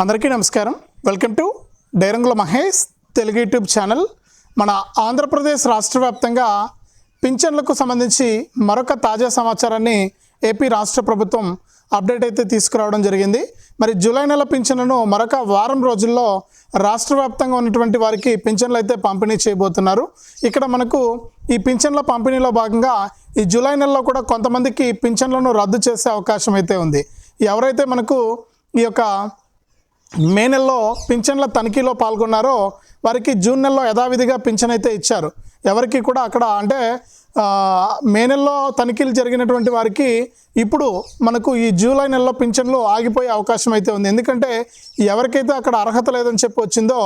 అందరికీ నమస్కారం. Welcome to Dairangula Mahesh Telugu YouTube channel. మన ఆంధ్రప్రదేశ్ రాష్ట్ర వ్యాప్తంగా పింఛన్లకు సంబంధించి మరొక తాజా సమాచారాన్ని ఏపీ రాష్ట్ర ప్రభుత్వం అప్డేట్ అయితే తీసుకురావడం జరిగింది. మరి జూలై నెల పింఛన్లను మరొక వారం రోజుల్లో రాష్ట్ర వ్యాప్తంగా ఉన్నటువంటి వారికి పింఛన్లు అయితే పంపిణీ చేయబోతున్నారు. ఇక్కడ మనకు ఈ పింఛన్ల పంపిణీలో భాగంగా ఈ జూలై నెలలో కూడా కొంతమందికి పింఛన్లను రద్దు చేసే అవకాశం అయితే ఉంది. ఎవరైతే మనకు ఈ యొక్క మే నెలలో పింఛన్ల తనిఖీలో పాల్గొన్నారో వారికి జూన్ నెలలో యథావిధిగా పింఛన్ అయితే ఇచ్చారు. ఎవరికి కూడా అక్కడ అంటే మే నెలలో తనిఖీలు జరిగినటువంటి వారికి ఇప్పుడు మనకు ఈ జూలై నెలలో పింఛన్లు ఆగిపోయే అవకాశం అయితే ఉంది. ఎందుకంటే ఎవరికైతే అక్కడ అర్హత లేదని చెప్పి వచ్చిందో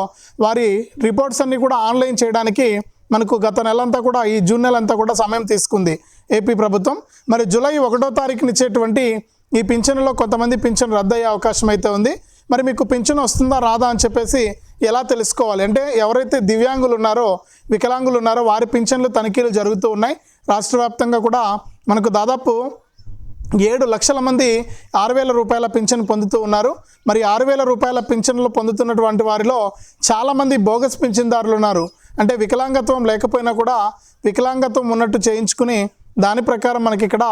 వారి రిపోర్ట్స్ అన్నీ కూడా ఆన్లైన్ చేయడానికి మనకు గత నెలంతా కూడా ఈ జూన్ నెల అంతా కూడా సమయం తీసుకుంది ఏపీ ప్రభుత్వం. మరి జూలై ఒకటో తారీఖునిచ్చేటువంటి ఈ పింఛన్లో కొంతమంది పింఛన్ రద్దయ్యే అవకాశం అయితే ఉంది. మరి మీకు పింఛన్ వస్తుందా రాదా అని చెప్పేసి ఎలా తెలుసుకోవాలి? అంటే ఎవరైతే దివ్యాంగులు ఉన్నారో వికలాంగులు ఉన్నారో వారి పింఛన్లు తనిఖీలు జరుగుతూ ఉన్నాయి. రాష్ట్ర వ్యాప్తంగా కూడా మనకు దాదాపు ఏడు లక్షల మంది ఆరు వేల రూపాయల పింఛన్ పొందుతూ ఉన్నారు. మరి ఆరు వేల రూపాయల పింఛన్లు పొందుతున్నటువంటి వారిలో చాలామంది బోగస్ పింఛన్దారులు ఉన్నారు. అంటే వికలాంగత్వం లేకపోయినా కూడా వికలాంగత్వం ఉన్నట్టు చేయించుకుని దాని ప్రకారం మనకి ఇక్కడ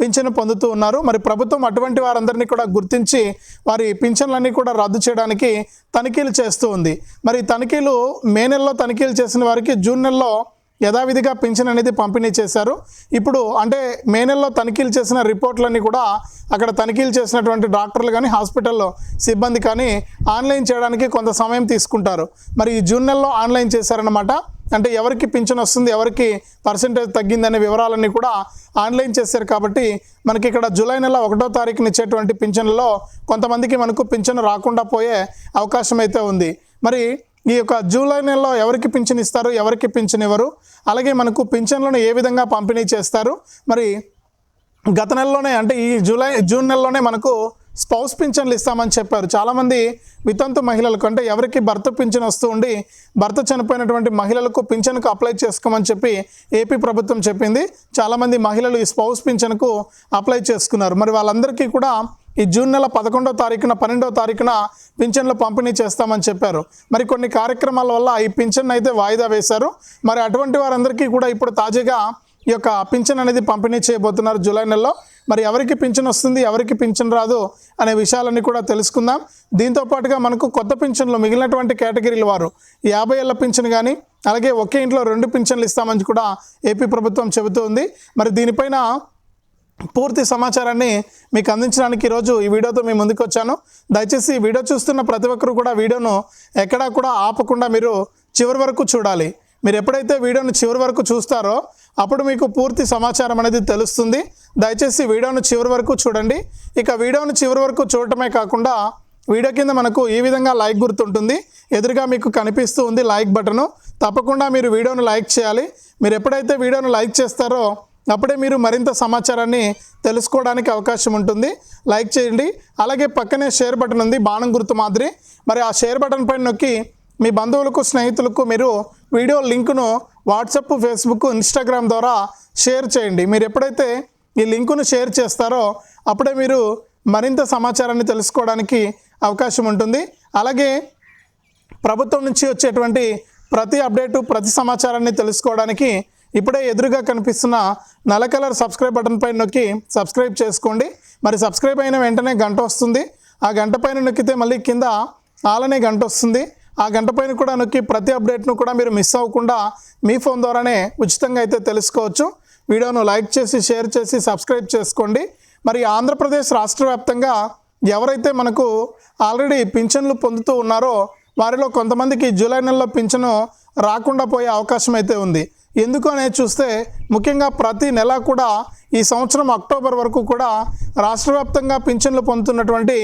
పింఛను పొందుతూ ఉన్నారు. మరి ప్రభుత్వం అటువంటి వారందరినీ కూడా గుర్తించి వారి పింఛన్లన్నీ కూడా రద్దు చేయడానికి తనిఖీలు చేస్తూ ఉంది. మరి తనిఖీలు మే నెలలో తనిఖీలు చేసిన వారికి జూన్ నెలలో యథావిధిగా పింఛన్ అనేది పంపిణీ చేశారు. ఇప్పుడు అంటే మే నెలలో తనిఖీలు చేసిన రిపోర్ట్లన్నీ కూడా అక్కడ తనిఖీలు చేసినటువంటి డాక్టర్లు కానీ హాస్పిటల్లో సిబ్బంది కానీ ఆన్లైన్ చేయడానికి కొంత సమయం తీసుకుంటారు. మరి ఈ జూన్ నెలలో ఆన్లైన్ చేశారనమాట అంటే ఎవరికి పింఛన్ వస్తుంది ఎవరికి పర్సంటేజ్ తగ్గిందనే వివరాలన్నీ కూడా ఆన్లైన్ చేశారు కాబట్టి మనకి ఇక్కడ జూలై నెల ఒకటో తారీఖున ఇచ్చేటువంటి పింఛన్లలో కొంతమందికి మనకు పింఛన్ రాకుండా పోయే అవకాశం అయితే ఉంది. మరి ఈ యొక్క జూలై నెలలో ఎవరికి పింఛన్ ఇస్తారు ఎవరికి పింఛన్ ఇవ్వరు? అలాగే మనకు పింఛన్లను ఏ విధంగా పంపిణీ చేస్తారు? మరి గత నెలలోనే అంటే ఈ జూలై జూన్ నెలలోనే మనకు స్పౌస్ పింఛన్లు ఇస్తామని చెప్పారు. చాలామంది వితంతు మహిళలకు అంటే ఎవరికి భర్త పింఛన్ వస్తూ ఉండి భర్త చనిపోయినటువంటి మహిళలకు పింఛన్కు అప్లై చేసుకోమని చెప్పి ఏపీ ప్రభుత్వం చెప్పింది. చాలామంది మహిళలు ఈ స్పౌస్ పింఛన్కు అప్లై చేసుకున్నారు. మరి వాళ్ళందరికీ కూడా ఈ జూన్ నెల పదకొండో తారీఖున పన్నెండో తారీఖున పింఛన్లు పంపిణీ చేస్తామని చెప్పారు. మరి కొన్ని కార్యక్రమాల వల్ల ఈ పింఛన్ అయితే వాయిదా వేశారు. మరి అటువంటి వారందరికీ కూడా ఇప్పుడు తాజాగా ఈ యొక్క పింఛన్ అనేది పంపిణీ చేయబోతున్నారు జూలై నెలలో. మరి ఎవరికి పింఛన్ వస్తుంది ఎవరికి పింఛన్ రాదు అనే విషయాలన్నీ కూడా తెలుసుకుందాం. దీంతో పాటుగా మనకు కొత్త పింఛన్లు మిగిలినటువంటి కేటగిరీల వారు యాభై ఏళ్ళ పింఛన్ కానీ అలాగే ఒకే ఇంట్లో రెండు పింఛన్లు ఇస్తామని కూడా ఏపీ ప్రభుత్వం చెబుతూ ఉంది మరి దీనిపైన పూర్తి సమాచారాన్ని మీకు అందించడానికి ఈరోజు ఈ వీడియోతో మీ ముందుకు వచ్చాను. దయచేసి వీడియో చూస్తున్న ప్రతి ఒక్కరు కూడా వీడియోను ఎక్కడా కూడా ఆపకుండా మీరు చివరి వరకు చూడాలి. మీరు ఎప్పుడైతే వీడియోను చివరి వరకు చూస్తారో అప్పుడు మీకు పూర్తి సమాచారం అనేది తెలుస్తుంది. దయచేసి వీడియోను చివరి వరకు చూడండి. ఇక వీడియోను చివరి వరకు చూడటమే కాకుండా వీడియో కింద మనకు ఈ విధంగా లైక్ గుర్తుంటుంది. ఎదురుగా మీకు కనిపిస్తూ ఉంది లైక్ బటను. తప్పకుండా మీరు వీడియోను లైక్ చేయాలి. మీరు ఎప్పుడైతే వీడియోను లైక్ చేస్తారో అప్పుడే మీరు మరింత సమాచారాన్ని తెలుసుకోవడానికి అవకాశం ఉంటుంది. లైక్ చేయండి. అలాగే పక్కనే షేర్ బటన్ ఉంది. బాణం గుర్తు మాదిరి. మరి ఆ షేర్ బటన్ పైన నొక్కి మీ బంధువులకు స్నేహితులకు మీరు వీడియో లింకును వాట్సప్ ఫేస్బుక్ ఇన్స్టాగ్రామ్ ద్వారా షేర్ చేయండి. మీరు ఎప్పుడైతే ఈ లింకును షేర్ చేస్తారో అప్పుడే మీరు మరింత సమాచారాన్ని తెలుసుకోవడానికి అవకాశం ఉంటుంది. అలాగే ప్రభుత్వం నుంచి వచ్చేటువంటి ప్రతి అప్డేటు ప్రతి సమాచారాన్ని తెలుసుకోవడానికి ఇప్పుడే ఎదురుగా కనిపిస్తున్న నల్ల కలర్ సబ్స్క్రైబ్ బటన్ పైన నొక్కి సబ్స్క్రైబ్ చేసుకోండి. మరి సబ్స్క్రైబ్ అయిన వెంటనే గంట వస్తుంది. ఆ గంట పైన నొక్కితే మళ్ళీ కింద ఆలనే గంట వస్తుంది. ఆ గంట పైన కూడా నొక్కి ప్రతి అప్డేట్ను కూడా మీరు మిస్ అవ్వకుండా మీ ఫోన్ ద్వారానే ఉచితంగా అయితే తెలుసుకోవచ్చు. వీడియోను లైక్ చేసి షేర్ చేసి సబ్స్క్రైబ్ చేసుకోండి. మరి ఆంధ్రప్రదేశ్ రాష్ట్ర వ్యాప్తంగా ఎవరైతే మనకు ఆల్రెడీ పింఛన్లు పొందుతూ ఉన్నారో వారిలో కొంతమందికి జూలై నెలలో పింఛను రాకుండా పోయే అవకాశం అయితే ఉంది. ఎందుకు అనేది చూస్తే ముఖ్యంగా ప్రతి నెల కూడా ఈ సంవత్సరం అక్టోబర్ వరకు కూడా రాష్ట్ర వ్యాప్తంగా పింఛన్లు పొందుతున్నటువంటి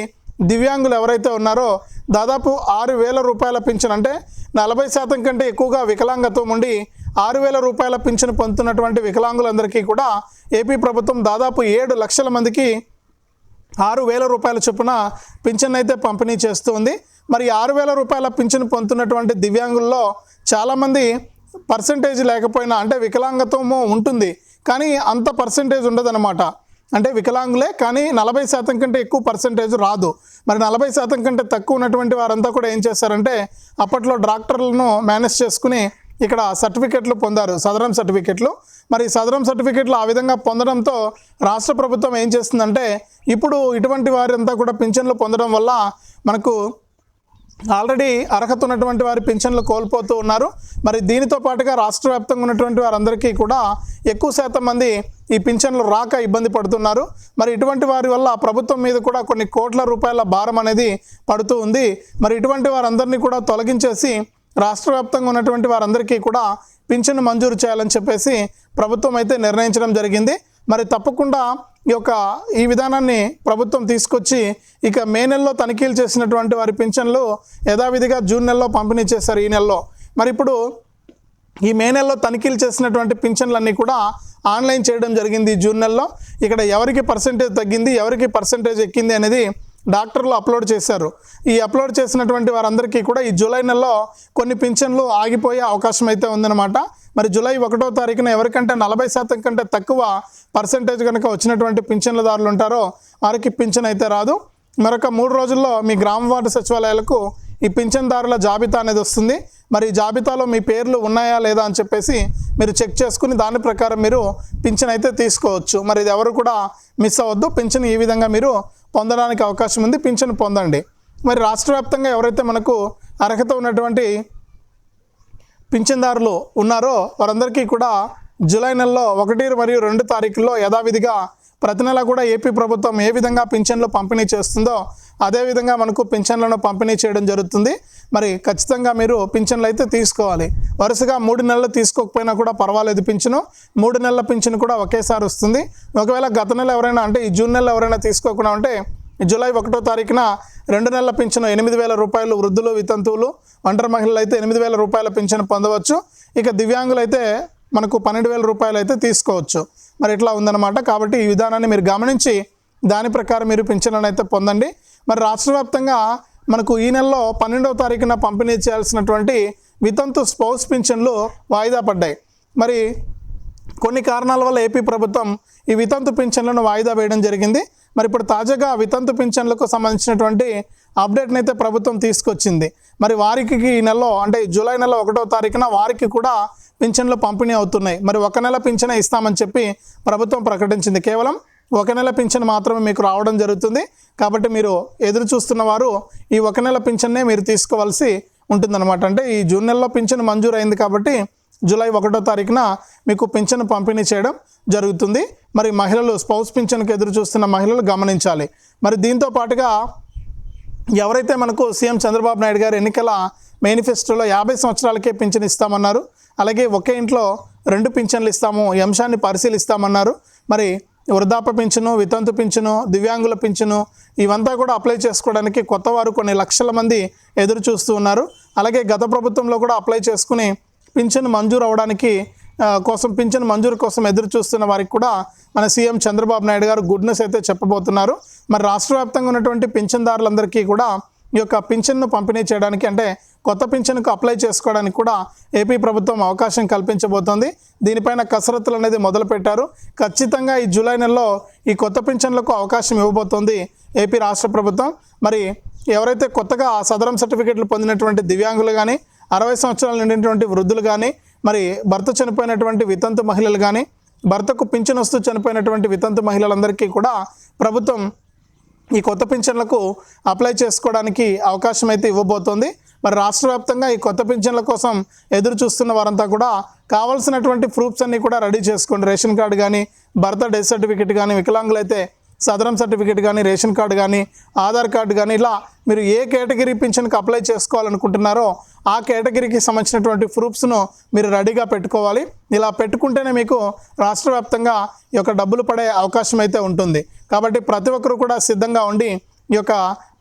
దివ్యాంగులు ఎవరైతే ఉన్నారో దాదాపు ఆరు వేల రూపాయల పింఛన్ అంటే నలభై శాతం కంటే ఎక్కువగా వికలాంగత్వం ఉండి ఆరు వేల రూపాయల పింఛను పొందుతున్నటువంటి వికలాంగులందరికీ కూడా ఏపీ ప్రభుత్వం దాదాపు ఏడు లక్షల మందికి ఆరు వేల రూపాయల చొప్పున పింఛన్ అయితే పంపిణీ చేస్తుంది మరి ఆరు వేల రూపాయల పింఛన్ పొందుతున్నటువంటి దివ్యాంగుల్లో చాలామంది పర్సంటేజ్ లేకపోయినా అంటే వికలాంగత్వము ఉంటుంది. కానీ అంత పర్సంటేజ్ ఉండదన్నమాట. అంటే వికలాంగులే కానీ నలభై శాతం కంటే ఎక్కువ పర్సంటేజ్ రాదు. మరి నలభై శాతం కంటే తక్కువ ఉన్నటువంటి వారంతా కూడా ఏం చేస్తారంటే అప్పట్లో డాక్టర్లను మేనేజ్ చేసుకుని ఇక్కడ సర్టిఫికెట్లు పొందారు సదరం సర్టిఫికెట్లు. మరి సదరం సర్టిఫికెట్లు ఆ విధంగా పొందడంతో రాష్ట్ర ప్రభుత్వం ఏం చేస్తుందంటే ఇప్పుడు ఇటువంటి వారంతా కూడా పింఛన్లు పొందడం వల్ల మనకు ఆల్రెడీ అర్హత ఉన్నటువంటి వారి పింఛన్లు కోల్పోతూ ఉన్నారు. మరి దీనితో పాటుగా రాష్ట్ర వ్యాప్తంగా ఉన్నటువంటి వారందరికీ కూడా ఎక్కువ శాతం మంది ఈ పింఛన్లు రాక ఇబ్బంది పడుతున్నారు. మరి ఇటువంటి వారి వల్ల ప్రభుత్వం మీద కూడా కొన్ని కోట్ల రూపాయల భారం అనేది పడుతూ ఉంది. మరి ఇటువంటి వారందరినీ కూడా తొలగించేసి రాష్ట్ర వ్యాప్తంగా ఉన్నటువంటి వారందరికీ కూడా పింఛను మంజూరు చేయాలని చెప్పేసి ప్రభుత్వం అయితే నిర్ణయించడం జరిగింది. మరి తప్పకుండా యొక్క ఈ విధానాన్ని ప్రభుత్వం తీసుకొచ్చి ఇక మే నెలలో తనిఖీలు చేసినటువంటి వారి పింఛన్లు యథావిధిగా జూన్ నెలలో పంపిణీ చేశారు ఈ నెలలో. మరి ఇప్పుడు ఈ మే నెలలో తనిఖీలు చేసినటువంటి పింఛన్లన్నీ కూడా ఆన్లైన్ చేయడం జరిగింది జూన్ నెలలో. ఇక్కడ ఎవరికి పర్సంటేజ్ తగ్గింది ఎవరికి పర్సంటేజ్ ఎక్కింది అనేది డాక్టర్లు అప్లోడ్ చేశారు. ఈ అప్లోడ్ చేసినటువంటి వారందరికీ కూడా ఈ జూలై నెలలో కొన్ని పింఛన్లు ఆగిపోయే అవకాశం అయితే ఉందన్నమాట. మరి జూలై ఒకటో తారీఖున ఎవరికంటే నలభై శాతం కంటే తక్కువ పర్సంటేజ్ కనుక వచ్చినటువంటి పింఛన్లదారులు ఉంటారో వారికి పింఛన్ అయితే రాదు. మరొక మూడు రోజుల్లో మీ గ్రామ వార్డు సచివాలయాలకు ఈ పింఛన్దారుల జాబితా అనేది వస్తుంది. మరి ఈ జాబితాలో మీ పేర్లు ఉన్నాయా లేదా అని చెప్పేసి మీరు చెక్ చేసుకుని దాని ప్రకారం మీరు పింఛన్ అయితే తీసుకోవచ్చు. మరి ఇది ఎవరు కూడా మిస్ అవ్వద్దు. పింఛన్ ఈ విధంగా మీరు పొందడానికి అవకాశం ఉంది పింఛన్ పొందండి. మరి రాష్ట్ర వ్యాప్తంగా ఎవరైతే మనకు అర్హత ఉన్నటువంటి పింఛన్దారులు ఉన్నారో వారందరికీ కూడా జూలై నెలలో ఒకటి మరియు రెండు తారీఖుల్లో యథావిధిగా ప్రతి నెల కూడా ఏపీ ప్రభుత్వం ఏ విధంగా పింఛన్లు పంపిణీ చేస్తుందో అదేవిధంగా మనకు పింఛన్లను పంపిణీ చేయడం జరుగుతుంది. మరి ఖచ్చితంగా మీరు పింఛన్లు అయితే తీసుకోవాలి. వరుసగా మూడు నెలలు తీసుకోకపోయినా కూడా పర్వాలేదు పింఛను. మూడు నెలల పింఛను కూడా ఒకేసారి వస్తుంది. ఒకవేళ గత నెల ఎవరైనా అంటే ఈ జూన్ నెల ఎవరైనా తీసుకోకుండా ఉంటే జూలై ఒకటో తారీఖున రెండు నెలల పింఛను ఎనిమిది వేల రూపాయలు వృద్ధులు వితంతువులు ఒంటరి మహిళలు అయితే ఎనిమిది వేల రూపాయల పింఛను పొందవచ్చు. ఇక దివ్యాంగులు అయితే మనకు పన్నెండు వేల రూపాయలు అయితే తీసుకోవచ్చు. మరి ఇట్లా ఉందన్నమాట. కాబట్టి ఈ విధానాన్ని మీరు గమనించి దాని ప్రకారం మీరు పింఛన్లను అయితే పొందండి. మరి రాష్ట్ర వ్యాప్తంగా మనకు ఈ నెలలో పన్నెండవ తారీఖున పంపిణీ చేయాల్సినటువంటి వితంతు స్పౌస్ పింఛన్లు వాయిదా పడ్డాయి. మరి కొన్ని కారణాల వల్ల ఏపీ ప్రభుత్వం ఈ వితంతు పింఛన్లను వాయిదా వేయడం జరిగింది. మరి ఇప్పుడు తాజాగా వితంతు పింఛన్లకు సంబంధించినటువంటి అప్డేట్ని అయితే ప్రభుత్వం తీసుకొచ్చింది. మరి వారికి ఈ నెలలో అంటే జూలై నెల ఒకటో తారీఖున వారికి కూడా పింఛన్లు పంపిణీ అవుతున్నాయి. మరి ఒక నెల పింఛనే ఇస్తామని చెప్పి ప్రభుత్వం ప్రకటించింది. కేవలం ఒక నెల పింఛన్ మాత్రమే మీకు రావడం జరుగుతుంది. కాబట్టి మీరు ఎదురు చూస్తున్న వారు ఈ ఒక నెల పింఛన్నే మీరు తీసుకోవాల్సి ఉంటుందన్నమాట. అంటే ఈ జూన్ నెలలో పింఛన్ మంజూరు అయింది కాబట్టి జూలై ఒకటో తారీఖున మీకు పింఛన్ పంపిణీ చేయడం జరుగుతుంది. మరి మహిళలు స్పౌస్ పింఛన్కి ఎదురు చూస్తున్న మహిళలు గమనించాలి. మరి దీంతో పాటుగా ఎవరైతే మనకు సీఎం చంద్రబాబు నాయుడు గారు ఎన్నికల మేనిఫెస్టోలో యాభై సంవత్సరాలకే పింఛన్ ఇస్తామన్నారు అలాగే ఒకే ఇంట్లో రెండు పింఛన్లు ఇస్తాము ఈ అంశాన్ని పరిశీలిస్తామన్నారు. మరి వృద్ధాప్య పింఛను వితంతు పింఛను దివ్యాంగుల పింఛను ఇవంతా కూడా అప్లై చేసుకోవడానికి కొత్త వారు కొన్ని లక్షల మంది ఎదురు చూస్తూ ఉన్నారు. అలాగే గత ప్రభుత్వంలో కూడా అప్లై చేసుకుని పింఛను మంజూరు అవడానికి కోసం పింఛను మంజూరు కోసం ఎదురు చూస్తున్న వారికి కూడా మన సీఎం చంద్రబాబు నాయుడు గారు గుడ్ న్యూస్ అయితే చెప్పబోతున్నారు. మరి రాష్ట్ర వ్యాప్తంగా ఉన్నటువంటి పింఛన్దారులందరికీ కూడా ఈ యొక్క పింఛన్ను పంపిణీ చేయడానికి అంటే కొత్త పింఛన్కు అప్లై చేసుకోవడానికి కూడా ఏపీ ప్రభుత్వం అవకాశం కల్పించబోతోంది. దీనిపైన కసరత్తులు అనేది మొదలుపెట్టారు. ఖచ్చితంగా ఈ జూలై నెలలో ఈ కొత్త పింఛన్లకు అవకాశం ఇవ్వబోతోంది ఏపీ రాష్ట్ర ప్రభుత్వం. మరి ఎవరైతే కొత్తగా ఆ సదరం సర్టిఫికెట్లు పొందినటువంటి దివ్యాంగులు కానీ అరవై సంవత్సరాలు నిండినటువంటి వృద్ధులు కానీ మరి భర్త చనిపోయినటువంటి వితంతు మహిళలు కానీ భర్తకు పింఛన్ వస్తూ చనిపోయినటువంటి వితంతు మహిళలందరికీ కూడా ప్రభుత్వం ఈ కొత్త పింఛన్లకు అప్లై చేసుకోవడానికి అవకాశం అయితే ఇవ్వబోతోంది. మరి రాష్ట్ర వ్యాప్తంగా ఈ కొత్త పింఛన్ల కోసం ఎదురు చూస్తున్న వారంతా కూడా కావాల్సినటువంటి ప్రూఫ్స్ అన్నీ కూడా రెడీ చేసుకోండి రేషన్ కార్డు కానీ భర్త డెత్ సర్టిఫికేట్ కానీ వికలాంగులైతే సదరం సర్టిఫికేట్ కానీ రేషన్ కార్డు కానీ ఆధార్ కార్డు కానీ ఇలా మీరు ఏ కేటగిరీ పింఛన్కి అప్లై చేసుకోవాలనుకుంటున్నారో ఆ కేటగిరీకి సంబంధించినటువంటి ప్రూఫ్స్ను మీరు రెడీగా పెట్టుకోవాలి. ఇలా పెట్టుకుంటేనే మీకు రాష్ట్ర వ్యాప్తంగా ఈ యొక్క డబ్బులు పడే అవకాశం అయితే ఉంటుంది. కాబట్టి ప్రతి ఒక్కరు కూడా సిద్ధంగా ఉండి ఈ యొక్క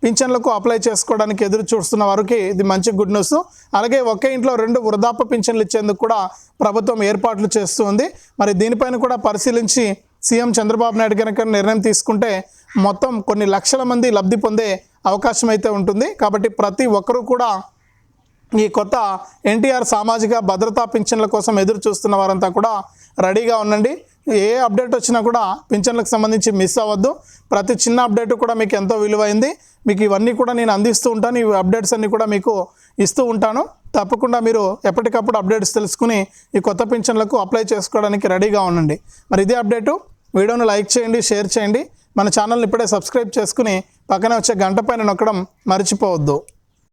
పింఛన్లకు అప్లై చేసుకోవడానికి ఎదురు చూస్తున్న వారికి ఇది మంచి గుడ్ న్యూస్. అలాగే ఒకే ఇంట్లో రెండు వృద్ధాప్య పింఛన్లు ఇచ్చేందుకు కూడా ప్రభుత్వం ఏర్పాట్లు చేస్తూ ఉంది. మరి దీనిపైన కూడా పరిశీలించి సీఎం చంద్రబాబు నాయుడు కనుక నిర్ణయం తీసుకుంటే మొత్తం కొన్ని లక్షల మంది లబ్ధి పొందే అవకాశం అయితే ఉంటుంది. కాబట్టి ప్రతి ఒక్కరూ కూడా ఈ కొత్త ఎన్టీఆర్ సామాజిక భద్రతా పింఛన్ల కోసం ఎదురు చూస్తున్న వారంతా కూడా రెడీగా ఉండండి. ఏ అప్డేట్ వచ్చినా కూడా పింఛన్లకు సంబంధించి మిస్ అవ్వద్దు. ప్రతి చిన్న అప్డేట్ కూడా మీకు ఎంతో విలువైంది. మీకు ఇవన్నీ కూడా నేను అందిస్తూ ఉంటాను. ఈ అప్డేట్స్ అన్నీ కూడా మీకు ఇస్తూ ఉంటాను. తప్పకుండా మీరు ఎప్పటికప్పుడు అప్డేట్స్ తెలుసుకుని ఈ కొత్త పింఛన్లకు అప్లై చేసుకోవడానికి రెడీగా ఉండండి. మరి ఇదే అప్డేటు. వీడియోను లైక్ చేయండి షేర్ చేయండి. మన ఛానల్ని ఇప్పుడే సబ్స్క్రైబ్ చేసుకుని పక్కనే వచ్చే గంట పైన నొక్కడం మర్చిపోవద్దు.